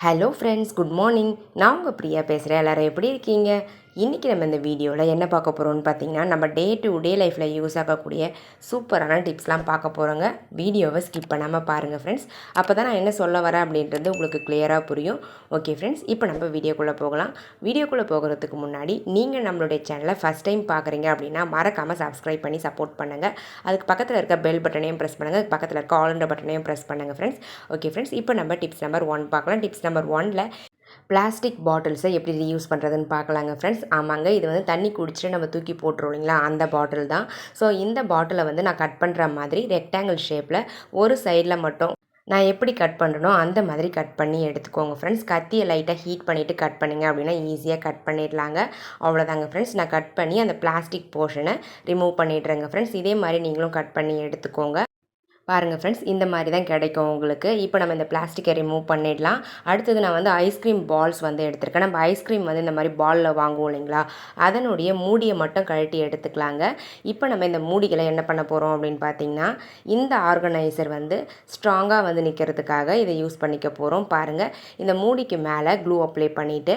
Hello friends good morning நான் உங்கள் பிரியா பேசுகிறேன் எல்லோரும் எப்படி இருக்கீங்க? இன்றைக்கி நம்ம இந்த வீடியோவில் என்ன பார்க்க போகிறோம்னு பார்த்தீங்கன்னா நம்ம டே டு டே லைஃப்பில் யூஸ் ஆகக்கூடிய சூப்பரான டிப்ஸ்லாம் பார்க்க போகிறோங்க வீடியோவை ஸ்கிப் பண்ணாமல் பாருங்கள் ஃப்ரெண்ட்ஸ் அப்போ தான் நான் என்ன சொல்ல வரேன் அப்படின்றது உங்களுக்கு கிளியராக புரியும். ஓகே ஃப்ரெண்ட்ஸ் இப்போ நம்ம வீடியோக்குள்ளே போகலாம். வீடியோக்குள்ளே போகிறதுக்கு முன்னாடி நீங்கள் நம்மளுடைய சேனலை ஃபஸ்ட் டைம் பார்க்குறீங்க அப்படின்னா மறக்காமல் சப்ஸ்கிரைப் பண்ணி சப்போர்ட் பண்ணுங்கள் அதுக்கு பக்கத்தில் இருக்க பெல் பட்டனையும் ப்ரெஸ் பண்ணுங்கள் அதுக்கு பக்கத்தில் இருக்க ஆல் பட்டனையும் ப்ரெஸ் பண்ணுங்கள் ஃப்ரெண்ட்ஸ் ஓகே ஃப்ரெண்ட்ஸ் இப்போ நம்ம டிப்ஸ் நம்பர் ஒன் பார்க்கலாம். டிப்ஸ் நம்பர் ஒனில் பிளாஸ்டிக் பாட்டில்ஸை எப்படி ரீயூஸ் பண்ணுறதுன்னு பார்க்கலாங்க ஃப்ரெண்ட்ஸ் ஆமாங்க இது வந்து தண்ணி குடிச்சிட்டு நம்ம தூக்கி போட்டுருவோம் இல்லைங்களா? அந்த பாட்டில் தான். ஸோ இந்த பாட்டிலை வந்து நான் கட் பண்ணுற மாதிரி ரெக்டாங்கிள் ஷேப்பில் ஒரு சைடில் மட்டும் நான் எப்படி கட் பண்ணுறனோ அந்த மாதிரி கட் பண்ணி எடுத்துக்கோங்க ஃப்ரெண்ட்ஸ் கத்தியை லைட்டாக ஹீட் பண்ணிவிட்டு கட் பண்ணுங்க அப்படின்னா ஈஸியாக கட் பண்ணிடலாங்க. அவ்வளோதாங்க ஃப்ரெண்ட்ஸ் நான் கட் பண்ணி அந்த பிளாஸ்டிக் போர்ஷனை ரிமூவ் பண்ணிடுறேங்க ஃப்ரெண்ட்ஸ் இதே மாதிரி நீங்களும் கட் பண்ணி எடுத்துக்கோங்க. பாருங்கள் ஃப்ரெண்ட்ஸ் இந்த மாதிரி தான் கிடைக்கும் உங்களுக்கு. இப்போ நம்ம இந்த பிளாஸ்டிக்கை ரிமூவ் பண்ணிடலாம். அடுத்தது நான் வந்து ஐஸ்கிரீம் பால்ஸ் வந்து எடுத்திருக்கேன். நம்ம ஐஸ்கிரீம் வந்து இந்த மாதிரி பாலில் வாங்குவோம் இல்லைங்களா? அதனுடைய மூடியை மட்டும் கழட்டி எடுத்துக்கலாங்க. இப்போ நம்ம இந்த மூடிகளை என்ன பண்ண போகிறோம் அப்படின்னு பார்த்தீங்கன்னா இந்த ஆர்கனைசர் வந்து ஸ்ட்ராங்காக வந்து நிற்கிறதுக்காக இதை யூஸ் பண்ணிக்க போகிறோம் பாருங்கள் இந்த மூடிக்கு மேலே க்ளூ அப்ளை பண்ணிவிட்டு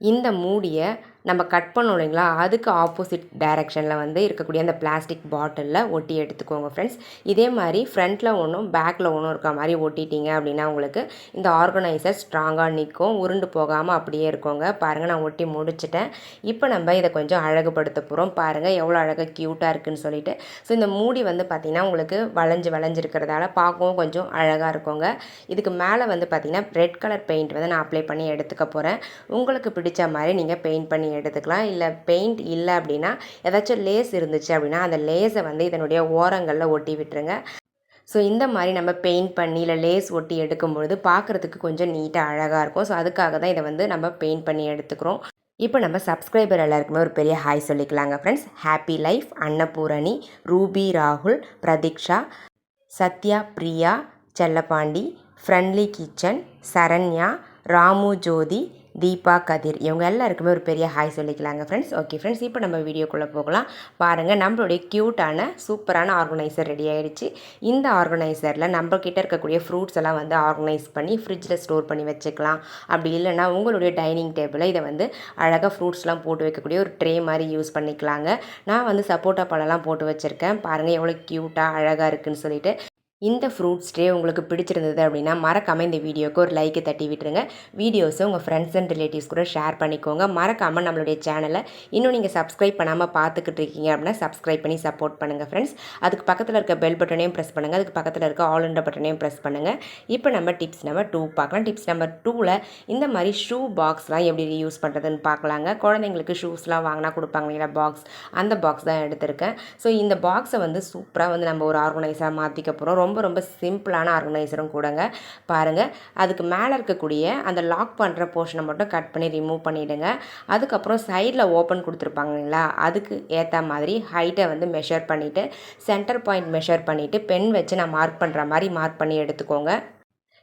இந்த மூடியை நம்ம கட் பண்ணோம் இல்லைங்களா? அதுக்கு ஆப்போசிட் டைரெக்ஷனில் வந்து இருக்கக்கூடிய அந்த பிளாஸ்டிக் பாட்டிலில் ஒட்டி எடுத்துக்கோங்க ஃப்ரெண்ட்ஸ் இதே மாதிரி ஃப்ரண்ட்டில் ஒன்றும் பேக்கில் ஒன்றும் இருக்க மாதிரி ஒட்டிட்டீங்க அப்படின்னா உங்களுக்கு இந்த ஆர்கனைசர் ஸ்ட்ராங்காக நிற்கும் உருண்டு போகாமல் அப்படியே இருக்கோங்க. பாருங்கள் நான் ஒட்டி முடிச்சிட்டேன். இப்போ நம்ம இதை கொஞ்சம் அழகுபடுத்த போகிறோம் பாருங்கள் எவ்வளோ அழகாக க்யூட்டாக இருக்குதுன்னு சொல்லிட்டு. ஸோ இந்த மூடி வந்து பார்த்திங்கன்னா உங்களுக்கு வளைஞ்சு வளைஞ்சிருக்கிறதால பார்க்கவும் கொஞ்சம் அழகாக இருக்குங்க. இதுக்கு மேலே வந்து பார்த்திங்கன்னா ரெட் கலர் பெயிண்ட் வந்து நான் அப்ளை பண்ணி எடுத்துக்க போகிறேன் உங்களுக்கு பிடிச்ச மாதிரி நீங்கள் பெயிண்ட் பண்ணி எடுத்துக்கலாம். இல்லை பெயிண்ட் இல்லை அப்படின்னா ஏதாச்சும் லேஸ் இருந்துச்சு அப்படின்னா அந்த லேஸை வந்து இதனுடைய ஓரங்களில் ஒட்டி விட்டுருங்க. ஸோ இந்த மாதிரி நம்ம பெயிண்ட் பண்ணி இல்லை லேஸ் ஒட்டி எடுக்கும்பொழுது பார்க்குறதுக்கு கொஞ்சம் நீட்டாக அழகாக இருக்கும். ஸோ அதுக்காக தான் இதை வந்து நம்ம பெயிண்ட் பண்ணி எடுத்துக்கிறோம். இப்போ நம்ம சப்ஸ்கிரைபர் எல்லாருக்குமே ஒரு பெரிய hi சொல்லிக்கலாங்க friends happy life Annapoorani Ruby ராகுல் பிரதீக்ஷா சத்யா பிரியா செல்லப்பாண்டி ஃப்ரெண்ட்லி கிச்சன் சரண்யா ராமு ஜோதி தீபா கதிர். இவங்க எல்லாருக்குமே ஒரு பெரிய ஹாய் சொல்லிக்கலாங்க ஃப்ரெண்ட்ஸ் ஓகே ஃப்ரெண்ட்ஸ் இப்போ நம்ம வீடியோக்குள்ளே போகலாம். பாருங்கள் நம்மளுடைய க்யூட்டான சூப்பரான ஆர்கனைசர் ரெடி ஆகிடுச்சு இந்த ஆர்கனைசரில் நம்மக்கிட்ட இருக்கக்கூடிய ஃப்ரூட்ஸ் எல்லாம் வந்து ஆர்கனைஸ் பண்ணி ஃப்ரிட்ஜில் ஸ்டோர் பண்ணி வச்சுக்கலாம். அப்படி இல்லைனா உங்களுடைய டைனிங் டேபிளில் இதை வந்து அழகாக ஃப்ரூட்ஸ்லாம் போட்டு வைக்கக்கூடிய ஒரு ட்ரே மாதிரி யூஸ் பண்ணிக்கலாங்க. நான் வந்து சப்போட்டா பழம்லாம் போட்டு வச்சுருக்கேன். பாருங்கள் எவ்வளோ க்யூட்டாக அழகாக இருக்குதுன்னு சொல்லிட்டு. இந்த ஃப்ரூட்ஸ் டே உங்களுக்கு பிடிச்சிருந்தது அப்படின்னா மறக்காமல் இந்த வீடியோக்கு ஒரு லைக்கு தட்டி விட்டுருங்க. வீடியோஸை உங்கள் ஃப்ரெண்ட்ஸ் அண்ட் ரிலேட்டிவ்ஸ் கூட ஷேர் பண்ணிக்கோங்க. மறக்காமல் நம்மளுடைய சேனலை இன்னும் நீங்கள் சப்ஸ்கிரைப் பண்ணாமல் பார்த்துக்கிட்டு இருக்கீங்க அப்படின்னா சப்ஸ்கிரைப் பண்ணி சப்போர்ட் பண்ணுங்கள் ஃப்ரெண்ட்ஸ் அதுக்கு பக்கத்தில் இருக்க பெல் பட்டனையும் ப்ரெஸ் பண்ணுங்கள் அதுக்கு பக்கத்தில் இருக்க ஆல் இண்டர் பட்டனையும் ப்ரெஸ் பண்ணுங்கள் இப்போ நம்ம டிப்ஸ் நம்பர் டூ பார்க்கலாம். டிப்ஸ் நம்பர் டூவில் இந்த மாதிரி ஷூ பாக்ஸ்லாம் எப்படி யூஸ் பண்ணுறதுன்னு பார்க்கலாங்க. குழந்தைங்களுக்கு ஷூஸ்லாம் வாங்கினா கொடுப்பாங்க இல்லையா? பாக்ஸ் அந்த பாக்ஸ் தான் எடுத்திருக்கேன். ஸோ இந்த பாக்ஸை வந்து சூப்பராக வந்து நம்ம ஒரு ஆர்கனைஸாக மாற்றிக்க போகிறோம் ரொம்ப ரொம்ப ரொம்ப சிம்பிளான ஆர்கனைசரும் கூடங்க. பாருங்கள் அதுக்கு மேலே இருக்கக்கூடிய அந்த லாக் பண்ணுற போர்ஷனை மட்டும் கட் பண்ணி ரிமூவ் பண்ணிவிடுங்க அதுக்கப்புறம் சைடில் ஓப்பன் கொடுத்துருப்பாங்க இல்லைங்களா? அதுக்கு ஏற்ற மாதிரி ஹைட்டை வந்து மெஷர் பண்ணிவிட்டு சென்டர் பாயிண்ட் மெஷர் பண்ணிவிட்டு பென் வச்சு நான் மார்க் பண்ணுற மாதிரி மார்க் பண்ணி எடுத்துக்கோங்க.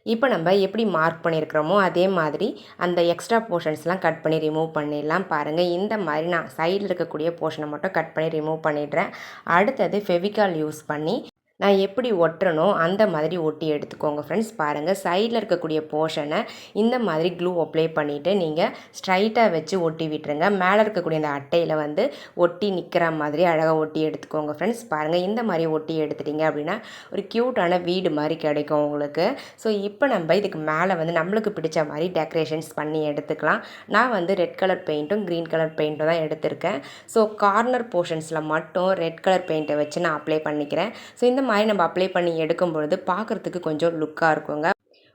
இப்போ நம்ம எப்படி மார்க் பண்ணியிருக்கிறோமோ அதே மாதிரி அந்த எக்ஸ்ட்ரா போர்ஷன்ஸ்லாம் கட் பண்ணி ரிமூவ் பண்ணிடலாம். பாருங்கள் இந்த மாதிரி நான் சைடில் இருக்கக்கூடிய போர்ஷனை மட்டும் கட் பண்ணி ரிமூவ் பண்ணிடுறேன். அடுத்தது ஃபெவிகால் யூஸ் பண்ணி நான் எப்படி ஒட்டுறனோ அந்த மாதிரி ஒட்டி எடுத்துக்கோங்க ஃப்ரெண்ட்ஸ் பாருங்கள் சைடில் இருக்கக்கூடிய போர்ஷனை இந்த மாதிரி க்ளூ அப்ளை பண்ணிவிட்டு நீங்கள் ஸ்ட்ரைட்டாக வச்சு ஒட்டி விட்டுருங்க. மேலே இருக்கக்கூடிய அந்த அட்டையில் வந்து ஒட்டி நிற்கிற மாதிரி அழகாக ஒட்டி எடுத்துக்கோங்க ஃப்ரெண்ட்ஸ் பாருங்கள் இந்த மாதிரி ஒட்டி எடுத்துட்டிங்க அப்படின்னா ஒரு க்யூட்டான வீடு மாதிரி கிடைக்கும் உங்களுக்கு. ஸோ இப்போ நம்ம இதுக்கு மேலே வந்து நம்மளுக்கு பிடிச்ச மாதிரி டெக்கரேஷன்ஸ் பண்ணி எடுத்துக்கலாம். நான் வந்து ரெட் கலர் பெயிண்ட்டும் க்ரீன் கலர் பெயிண்ட்டும் தான் எடுத்திருக்கேன். ஸோ கார்னர் போர்ஷன்ஸில் மட்டும் ரெட் கலர் பெயிண்ட்டை வச்சு நான் அப்ளை பண்ணிக்கிறேன். ஸோ இந்த மாதிரி நம்ம அப்ளை பண்ணி எடுக்கும் பொழுது பார்க்குறதுக்கு கொஞ்சம் லுக்காக இருக்குங்க.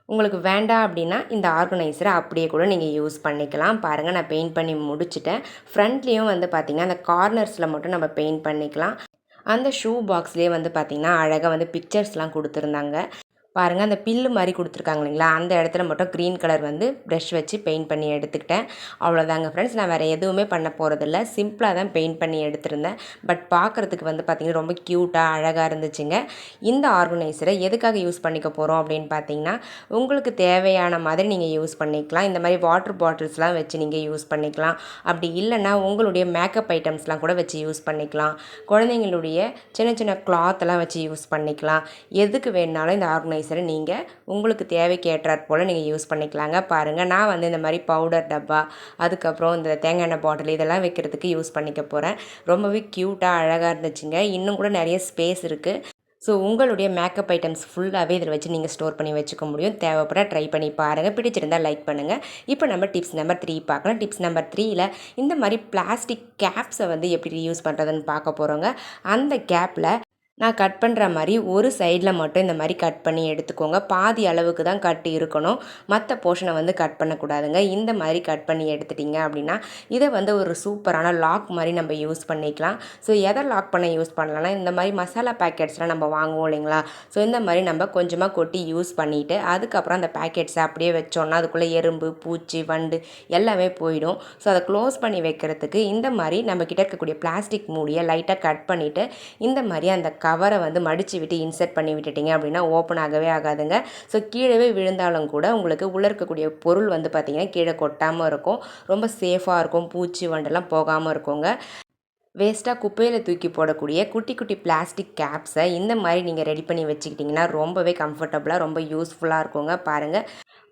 உங்களுக்கு வேண்டாம் அப்படின்னா இந்த ஆர்கனைசரை அப்படியே கூட நீங்கள் யூஸ் பண்ணிக்கலாம். பாருங்கள் நான் பெயிண்ட் பண்ணி முடிச்சுட்டேன். ஃப்ரண்ட்லேயும் வந்து பார்த்திங்கன்னா அந்த கார்னர்ஸில் மட்டும் நம்ம பெயிண்ட் பண்ணிக்கலாம். அந்த ஷூ பாக்ஸ்லேயே வந்து பார்த்திங்கன்னா அழகாக வந்து பிக்சர்ஸ்லாம் கொடுத்துருந்தாங்க. பாருங்கள் அந்த பில்லு மாதிரி கொடுத்துருக்காங்க இல்லைங்களா? அந்த இடத்துல மட்டும் க்ரீன் கலர் வந்து ப்ரெஷ் வச்சு பெயிண்ட் பண்ணி எடுத்துக்கிட்டேன். அவ்வளோதாங்க ஃப்ரெண்ட்ஸ் நான் வேறு எதுவுமே பண்ண போகிறதில்ல சிம்பிளாக தான் பெயிண்ட் பண்ணி எடுத்திருந்தேன். பட் பார்க்குறதுக்கு வந்து பார்த்திங்கன்னா ரொம்ப க்யூட்டாக அழகாக இருந்துச்சுங்க. இந்த ஆர்கனைசரை எதுக்காக யூஸ் பண்ணிக்க போகிறோம் அப்படின்னு பார்த்தீங்கன்னா உங்களுக்கு தேவையான மாதிரி நீங்கள் யூஸ் பண்ணிக்கலாம். இந்த மாதிரி வாட்டர் பாட்டில்ஸ்லாம் வச்சு நீங்கள் யூஸ் பண்ணிக்கலாம். அப்படி இல்லைன்னா உங்களுடைய மேக்கப் ஐட்டம்ஸ்லாம் கூட வச்சு யூஸ் பண்ணிக்கலாம். குழந்தைங்களுடைய சின்ன சின்ன கிளாத்தெல்லாம் வச்சு யூஸ் பண்ணிக்கலாம். எதுக்கு வேணாலும் இந்த ஆர்கனைசர் ஆர்கனைசரை நீங்கள் உங்களுக்கு தேவைக்கு ஏற்றாற் போல் நீங்கள் யூஸ் பண்ணிக்கலாங்க. பாருங்கள் நான் வந்து இந்த மாதிரி பவுடர் டப்பா அதுக்கப்புறம் இந்த தேங்காய் எண்ணெய் பாட்டில் இதெல்லாம் வைக்கிறதுக்கு யூஸ் பண்ணிக்க போகிறேன். ரொம்பவே க்யூட்டாக அழகாக இருந்துச்சுங்க. இன்னும் கூட நிறைய ஸ்பேஸ் இருக்குது ஸோ உங்களுடைய மேக்கப் ஐட்டம்ஸ் ஃபுல்லாகவே இதில் வச்சு நீங்கள் ஸ்டோர் பண்ணி வச்சுக்க முடியும். தேவைப்பட ட்ரை பண்ணி பாருங்கள் பிடிச்சிருந்தால் லைக் பண்ணுங்கள் இப்போ நம்ம டிப்ஸ் நம்பர் த்ரீ பார்க்கலாம். டிப்ஸ் நம்பர் த்ரீயில் இந்த மாதிரி பிளாஸ்டிக் கேப்ஸை வந்து எப்படி யூஸ் பண்ணுறதுன்னு பார்க்க போகிறோங்க. அந்த கேப்பில் நான் கட் பண்ணுற மாதிரி ஒரு சைடில் மட்டும் இந்த மாதிரி கட் பண்ணி எடுத்துக்கோங்க. பாதி அளவுக்கு தான் கட் இருக்கணும். மற்ற போர்ஷனை வந்து கட் பண்ணக்கூடாதுங்க. இந்த மாதிரி கட் பண்ணி எடுத்துட்டிங்க அப்படின்னா இதை வந்து ஒரு சூப்பரான லாக் மாதிரி நம்ம யூஸ் பண்ணிக்கலாம். ஸோ எதை லாக் பண்ண யூஸ் பண்ணலாம்னா இந்த மாதிரி மசாலா பேக்கெட்ஸ்லாம் நம்ம வாங்குவோம் இல்லைங்களா? ஸோ இந்த மாதிரி நம்ம கொஞ்சமாக கொட்டி யூஸ் பண்ணிவிட்டு அதுக்கப்புறம் அந்த பேக்கெட்ஸை அப்படியே வச்சோன்னா அதுக்குள்ளே எறும்பு பூச்சி வண்டு எல்லாமே போயிடும். ஸோ அதை க்ளோஸ் பண்ணி வைக்கிறதுக்கு இந்த மாதிரி நம்ம இருக்கக்கூடிய பிளாஸ்டிக் மூடியை லைட்டாக கட் பண்ணிவிட்டு இந்த மாதிரி அந்த கவரை வந்து மடித்து விட்டு இன்சர்ட் பண்ணி விட்டுட்டிங்க அப்படின்னா ஓப்பன் ஆகவே ஆகாதுங்க. ஸோ கீழே விழுந்தாலும் கூட உங்களுக்கு உள்ளே இருக்கக்கூடிய பொருள் வந்து பார்த்திங்கன்னா கீழே கொட்டாமல் இருக்கும். ரொம்ப சேஃபாக இருக்கும். பூச்சி வண்டெல்லாம் போகாமல் இருக்குங்க. வேஸ்ட்டாக குப்பையில் தூக்கி போடக்கூடிய குட்டி குட்டி பிளாஸ்டிக் கேப்ஸை இந்த மாதிரி நீங்கள் ரெடி பண்ணி வச்சுக்கிட்டிங்கன்னா ரொம்பவே கம்ஃபர்டபுளாக ரொம்ப யூஸ்ஃபுல்லாக இருக்குங்க. பாருங்கள்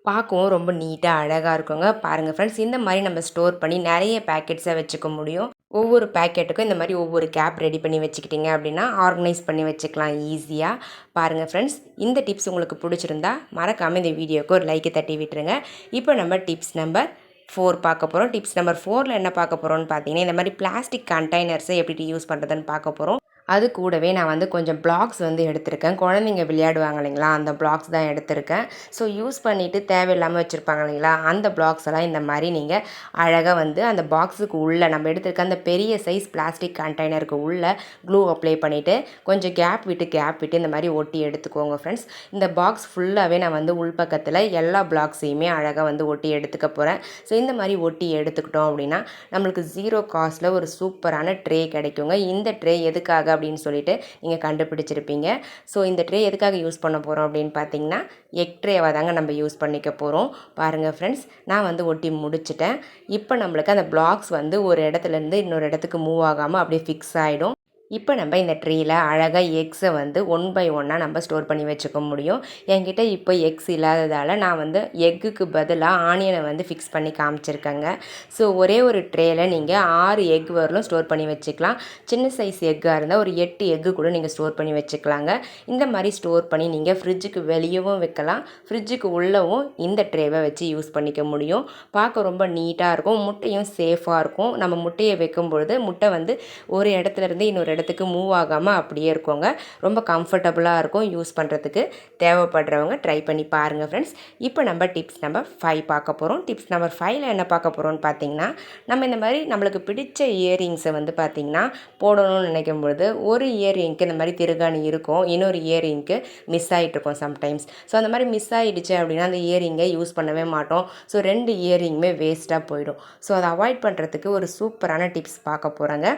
பார்க்கவும் ரொம்ப நீட்டாக அழகாக இருக்குங்க. பாருங்கள் ஃப்ரெண்ட்ஸ் இந்த மாதிரி நம்ம ஸ்டோர் பண்ணி நிறைய பேக்கெட்ஸை வச்சுக்க முடியும். ஒவ்வொரு பேக்கெட்டுக்கும் இந்த மாதிரி ஒவ்வொரு கேப் ரெடி பண்ணி வச்சுக்கிட்டிங்க அப்படின்னா ஆர்கனைஸ் பண்ணி வச்சுக்கலாம் ஈஸியாக பாருங்கள் ஃப்ரெண்ட்ஸ் இந்த டிப்ஸ் உங்களுக்கு பிடிச்சிருந்தா மறக்காமல் இந்த வீடியோவுக்கு ஒரு லைக்கை தட்டி விட்டுருங்க. இப்போ நம்ம டிப்ஸ் நம்பர் ஃபோர் பார்க்க போகிறோம் டிப்ஸ் நம்பர் ஃபோரில் என்ன பார்க்க போகிறோம்னு பார்த்தீங்கன்னா இந்த மாதிரி பிளாஸ்டிக் கண்டெய்னர்ஸை எப்படி யூஸ் பண்ணுறதுன்னு பார்க்க போகிறோம் அது கூடவே நான் வந்து கொஞ்சம் பிளாக்ஸ் வந்து எடுத்திருக்கேன். குழந்தைங்க விளையாடுவாங்க இல்லைங்களா? அந்த பிளாக்ஸ் தான் எடுத்திருக்கேன். ஸோ யூஸ் பண்ணிவிட்டு தேவையில்லாமல் வச்சுருப்பாங்க இல்லைங்களா? அந்த பிளாக்ஸ் எல்லாம் இந்த மாதிரி நீங்கள் அழகாக வந்து அந்த பாக்ஸுக்கு உள்ளே நம்ம எடுத்திருக்க அந்த பெரிய சைஸ் பிளாஸ்டிக் கண்டெய்னருக்கு உள்ளே க்ளூ அப்ளை பண்ணிவிட்டு கொஞ்சம் கேப் விட்டு கேப் விட்டு இந்த மாதிரி ஒட்டி எடுத்துக்கோங்க ஃப்ரெண்ட்ஸ் இந்த பாக்ஸ் ஃபுல்லாகவே நான் வந்து உள்பக்கத்தில் எல்லா பிளாக்ஸையுமே அழகாக வந்து ஒட்டி எடுத்துக்க போகிறேன் ஸோ இந்த மாதிரி ஒட்டி எடுத்துக்கிட்டோம் அப்படின்னா நம்மளுக்கு ஜீரோ காஸ்ட்டில் ஒரு சூப்பரான ட்ரே கிடைக்குங்க. இந்த ட்ரே எதுக்காக அப்படின்னு சொல்லிட்டு நீங்கள் கண்டுபிடிச்சிருப்பீங்க. ஸோ இந்த ட்ரே எதுக்காக யூஸ் பண்ண போகிறோம் அப்படின்னு பார்த்தீங்கன்னா எக் ட்ரேவாக தாங்க நம்ம யூஸ் பண்ணிக்க போகிறோம் பாருங்கள் ஃப்ரெண்ட்ஸ் நான் வந்து ஒட்டி முடிச்சிட்டேன். இப்போ நம்மளுக்கு அந்த பிளாக்ஸ் வந்து ஒரு இடத்துலேருந்து இன்னொரு இடத்துக்கு மூவ் ஆகாமல் அப்படியே ஃபிக்ஸ் ஆகிடும் இப்போ நம்ம இந்த ட்ரீயில் அழகாக எக்ஸை வந்து ஒன் பை ஒன்னாக நம்ம ஸ்டோர் பண்ணி வச்சுக்க முடியும். என்கிட்ட இப்போ எக்ஸ் இல்லாததால் நான் வந்து எக்குக்கு பதிலாக ஆனியனை வந்து ஃபிக்ஸ் பண்ணி காமிச்சிருக்கேங்க. ஸோ ஒரே ஒரு ட்ரேயில் நீங்கள் ஆறு எக் வரலும் ஸ்டோர் பண்ணி வச்சுக்கலாம். சின்ன சைஸ் எக்காக இருந்தால் ஒரு எட்டு எக்கு கூட நீங்கள் ஸ்டோர் பண்ணி வச்சுக்கலாங்க. இந்த மாதிரி ஸ்டோர் பண்ணி நீங்கள் ஃப்ரிட்ஜுக்கு வெளியவும் வைக்கலாம். ஃப்ரிட்ஜுக்கு உள்ளவும் இந்த ட்ரேவை வச்சு யூஸ் பண்ணிக்க முடியும். பார்க்க ரொம்ப நீட்டாக இருக்கும். முட்டையும் சேஃபாக இருக்கும். நம்ம முட்டையை வைக்கும் பொழுது முட்டை வந்து ஒரு இடத்துல இருந்து இன்னொரு இடத்துக்கு மூவ் ஆகாமல் அப்படியே இருக்கோங்க. ரொம்ப கம்ஃபர்டபுளாக இருக்கும் யூஸ் பண்ணுறதுக்கு தேவைப்படுறவங்க ட்ரை பண்ணி பாருங்கள் ஃப்ரெண்ட்ஸ் இப்போ நம்ம டிப்ஸ் நம்பர் ஃபைவ் பார்க்க போகிறோம் டிப்ஸ் நம்பர் ஃபைவ்ல என்ன பார்க்க போகிறோம்னு பார்த்தீங்கன்னா நம்ம இந்த மாதிரி நம்மளுக்கு பிடிச்ச இயரிங்ஸை வந்து பார்த்திங்கன்னா போடணும்னு நினைக்கும் பொழுது ஒரு இயரிங்க்கு இந்த மாதிரி திருகாணி இருக்கும். இன்னொரு இயரிங்க்கு மிஸ் ஆகிட்டு இருக்கும் சம்டைம்ஸ் ஸோ அந்த மாதிரி மிஸ் ஆகிடுச்சு அப்படின்னா அந்த இயரிங்கை யூஸ் பண்ணவே மாட்டோம். ஸோ ரெண்டு இயரிங்குமே வேஸ்ட்டாக போயிடும். ஸோ அதை அவாய்ட் பண்ணுறதுக்கு ஒரு சூப்பரான டிப்ஸ் பார்க்க போகிறாங்க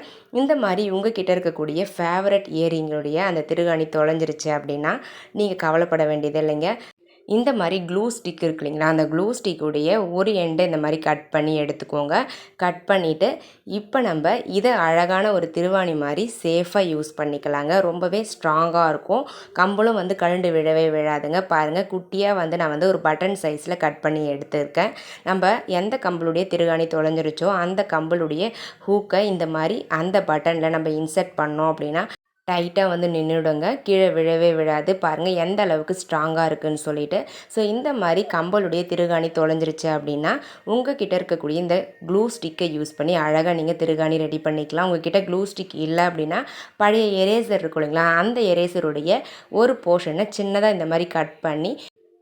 இந்த மாதிரி உங்ககிட்ட இருக்க இருக்கக்கூடிய ஃபேவரட் இயரிங்களுடைய அந்த திருகாணி தொலைஞ்சிருச்சு அப்படின்னா நீங்கள் கவலைப்பட வேண்டியது இல்லைங்க இந்த மாதிரி க்ளூ ஸ்டிக் இருக்கு இல்லைங்களா? அந்த க்ளூ ஸ்டிக்குடைய ஒரு எண்டை இந்த மாதிரி கட் பண்ணி எடுத்துக்கோங்க. கட் பண்ணிவிட்டு இப்போ நம்ம இதை அழகான ஒரு திருவாணி மாதிரி சேஃபாக யூஸ் பண்ணிக்கலாங்க. ரொம்பவே ஸ்ட்ராங்காக இருக்கும். கம்பளும் வந்து கழுண்டு விழவே விழாதுங்க. பாருங்கள் குட்டியாக வந்து நான் வந்து ஒரு பட்டன் சைஸில் கட் பண்ணி எடுத்துருக்கேன். நம்ம எந்த கம்பளுடைய திருகாணி தொலைஞ்சிருச்சோ அந்த கம்பளுடைய ஹூக்கை இந்த மாதிரி அந்த பட்டனில் நம்ம இன்சர்ட் பண்ணோம் அப்படின்னா டைட்டாக வந்து நின்றுடுங்க கீழே விழவே விழாது. பாருங்கள் எந்த அளவுக்கு ஸ்ட்ராங்காக இருக்குதுன்னு சொல்லிட்டு. ஸோ இந்த மாதிரி கம்பலுடைய திருகாணி தொலைஞ்சிருச்சு அப்படின்னா உங்கள் கிட்டே இருக்கக்கூடிய இந்த க்ளூ ஸ்டிக்கை யூஸ் பண்ணி அழகாக நீங்கள் திருகாணி ரெடி பண்ணிக்கலாம். உங்கள் க்ளூ ஸ்டிக் இல்லை அப்படின்னா பழைய எரேசர் இருக்கும் இல்லைங்களா? அந்த எரேசருடைய ஒரு போர்ஷனை சின்னதாக இந்த மாதிரி கட் பண்ணி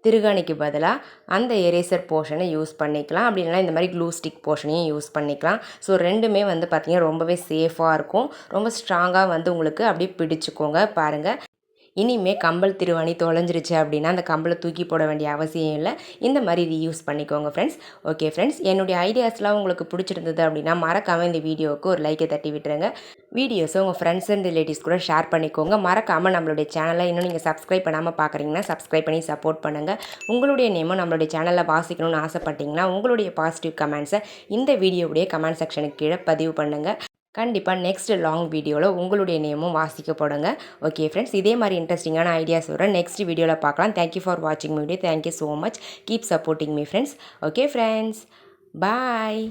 திருகாணிக்கு பதிலாக அந்த எரேசர் போர்ஷனை யூஸ் பண்ணிக்கலாம். அப்படி இல்லைனா இந்த மாதிரி க்ளூ ஸ்டிக் போர்ஷனையும் யூஸ் பண்ணிக்கலாம். ஸோ ரெண்டுமே வந்து பார்த்திங்கன்னா ரொம்பவே சேஃபாக இருக்கும். ரொம்ப ஸ்ட்ராங்காக வந்து உங்களுக்கு அப்படியே பிடிச்சிக்கோங்க. பாருங்கள் இனிமே கம்பல் திருவாணி தொலைஞ்சிருச்சு அப்படின்னா அந்த கம்பலை தூக்கி போட வேண்டிய அவசியம் இல்லை. இந்த மாதிரி இது யூஸ் பண்ணிக்கோங்க ஃப்ரெண்ட்ஸ் ஓகே ஃப்ரெண்ட்ஸ் என்னுடைய ஐடியாஸ்லாம் உங்களுக்கு பிடிச்சிருந்தது அப்படின்னா மறக்காமல் இந்த வீடியோவுக்கு ஒரு லைக்கை தட்டி விட்டுருங்க. வீடியோஸை உங்கள் ஃப்ரெண்ட்ஸ் அண்ட் ரிலேட்டிவ்ஸ் கூட ஷேர் பண்ணிக்கோங்க. மறக்காமல் நம்மளுடைய சேனலை இன்னும் நீங்கள் சப்ஸ்கிரைப் பண்ணாமல் பார்க்குறீங்கன்னா சப்ஸ்கிரைப் பண்ணி சப்போர்ட் பண்ணுங்கள் உங்களுடைய நேமும் நம்மளுடைய சேனலில் வாசிக்கணும்னு ஆசைப்பட்டீங்கன்னா உங்களுடைய பாசிட்டிவ் கமெண்ட்ஸை இந்த வீடியோவுடைய கமெண்ட் செக்ஷனுக்கு கீழே பதிவு பண்ணுங்கள் கண்டிப்பாக நெக்ஸ்ட் லாங் வீடியோவில் உங்களுடைய நேமும் வாசிக்கப்படுங்க. ஓகே ஃப்ரெண்ட்ஸ் இதே மாதிரி இன்ட்ரெஸ்டிங்கான ஐடியாஸ் வர நெக்ஸ்ட் வீடியோவில் பார்க்கலாம். தேங்க்யூ ஃபார் வாட்சிங் video thank you so much keep supporting me friends okay friends bye